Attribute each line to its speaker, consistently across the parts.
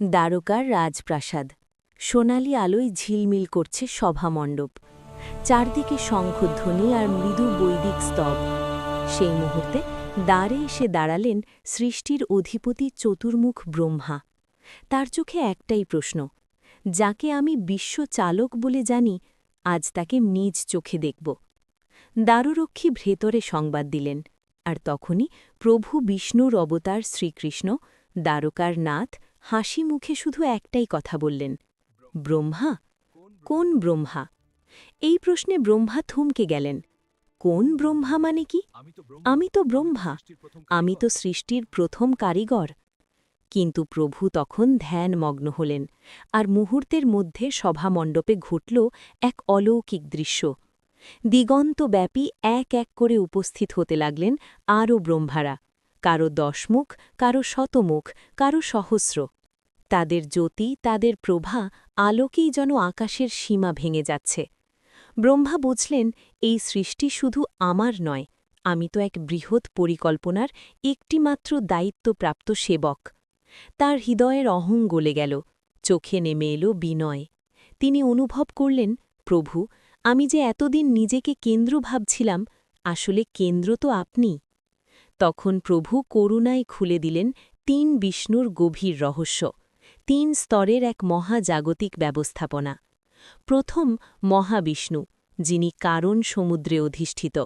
Speaker 1: দ্বারকার রাজপ্রাসাদ। সোনালি আলোয় ঝিলমিল করছে সভামণ্ডপ। চারদিকে শঙ্খধ্বনি আর মৃদু বৈদিক স্তব। সেই মুহূর্তে দ্বারে এসে দাঁড়ালেন সৃষ্টির অধিপতি চতুর্মুখ ব্রহ্মা। তার চোখে একটাই প্রশ্ন, যাকে আমি বিশ্ব চালক বলে জানি, আজ তাকে নিজ চোখে দেখব। দ্বাররক্ষী ভেতরে সংবাদ দিলেন, আর তখনই প্রভু বিষ্ণুর অবতার শ্রীকৃষ্ণ, দ্বারকার নাথ হাসি মুখে শুধু একটাই কথা বললেন ব্রহ্মা? কোন ব্রহ্মা? এই প্রশ্নে ব্রহ্মা থমকে গেলেন কোন ব্রহ্মা মানে কি? আমি তো ব্রহ্মা। আমি তো সৃষ্টির প্রথম কারিগর। কিন্তু প্রভু তখন ধ্যানমগ্ন হলেন আর মুহূর্তের মধ্যে সভামণ্ডপে ঘটল এক অলৌকিক দৃশ্য। দিগন্তব্যাপী এক এক করে উপস্থিত হতে লাগলেন আরও ব্রহ্মারা। কারও দশমুখ, কারও শতমুখ, কারও সহস্র। তাদের জ্যোতি, তাদের প্রভা আলোকেই যেন আকাশের সীমা ভেঙে যাচ্ছে। ব্রহ্মা বুঝলেন, এই সৃষ্টি শুধু আমার নয়, আমি তো এক বৃহৎ পরিকল্পনার একটিমাত্র দায়িত্বপ্রাপ্ত সেবক। তার হৃদয়ের অহং গলে গেল, চোখে নেমে এলো বিনয়। তিনি অনুভব করলেন, প্রভু, আমি যে এতদিন নিজেকে কেন্দ্র ভাবছিলাম, আসলে কেন্দ্র তো আপনি। তখন প্রভু করুণায় খুলে দিলেন তিন বিষ্ণুর গভীর রহস্য, তিন স্তরের এক মহাজাগতিক ব্যবস্থাপনা। প্রথম মহাবিষ্ণু, যিনি কারণ সমুদ্রে অধিষ্ঠিত,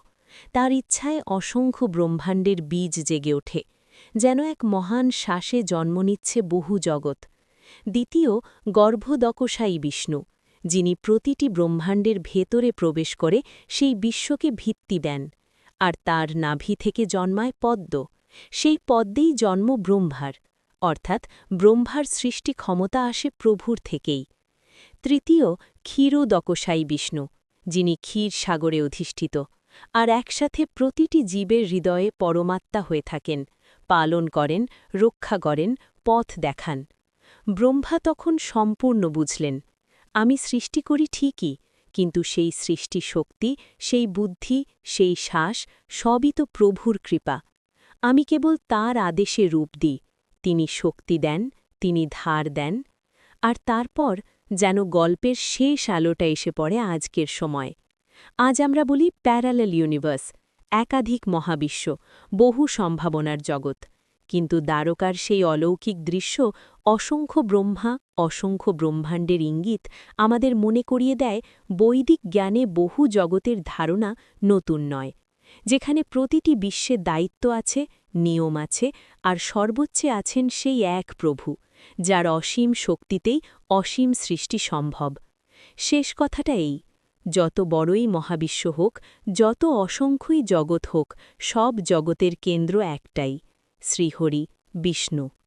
Speaker 1: তার ইচ্ছায় অসংখ্য ব্রহ্মাণ্ডের বীজ জেগে ওঠে, যেন এক মহান শ্বাসে জন্ম নিচ্ছে বহু জগৎ। দ্বিতীয় গর্ভদকশায়ী বিষ্ণু, যিনি প্রতিটি ব্রহ্মাণ্ডের ভেতরে প্রবেশ করে সেই বিশ্বকে ভিত্তি দেন। আর তার নাভি থেকে জন্মায় পদ্ম। সেই পদ্মেই জন্ম ব্রহ্মার, অর্থাৎ ব্রহ্মার সৃষ্টি ক্ষমতা আসে প্রভুর থেকেই। তৃতীয়, ক্ষীরোদকশায়ী বিষ্ণু, যিনি ক্ষীর সাগরে অধিষ্ঠিত, আর একসাথে প্রতিটি জীবের হৃদয়ে পরমাত্মা হয়ে থাকেন, পালন করেন, রক্ষা করেন, পথ দেখান। ব্রহ্মা তখন সম্পূর্ণ বুঝলেন, আমি সৃষ্টি করি ঠিকই কিন্তু সেই সৃষ্টি শক্তি সেই বুদ্ধি, সেই শ্বাস সবই তো প্রভুর কৃপা। আমি কেবল তার আদেশে রূপ দিই। তিনি শক্তি দেন, তিনি ধার দেন। আর তারপর যেন গল্পের শেষ আলোটা এসে পড়ে আজকের সময়। আজ আমরা বলি প্যারালেল ইউনিভার্স, একাধিক মহাবিশ্ব, বহু সম্ভাবনার জগৎ। কিন্তু দ্বারকার সেই অলৌকিক দৃশ্য অসংখ্য ব্রহ্মা, অসংখ্য ব্রহ্মাণ্ডের ইঙ্গিত আমাদের মনে করিয়ে দেয় বৈদিক জ্ঞানে বহু জগতের ধারণা নতুন নয়, যেখানে প্রতিটি বিশ্বে দায়িত্ব আছে, নিয়ম আছে আর সর্বোচ্চে আছেন সেই এক প্রভু, যার অসীম শক্তিতেই অসীম সৃষ্টি সম্ভব। শেষ কথাটা এই, যত বড়ই মহাবিশ্ব হোক, যত অসংখ্যই জগৎ হোক, সব জগতের কেন্দ্র একটাই, শ্রীহরি, বিষ্ণু।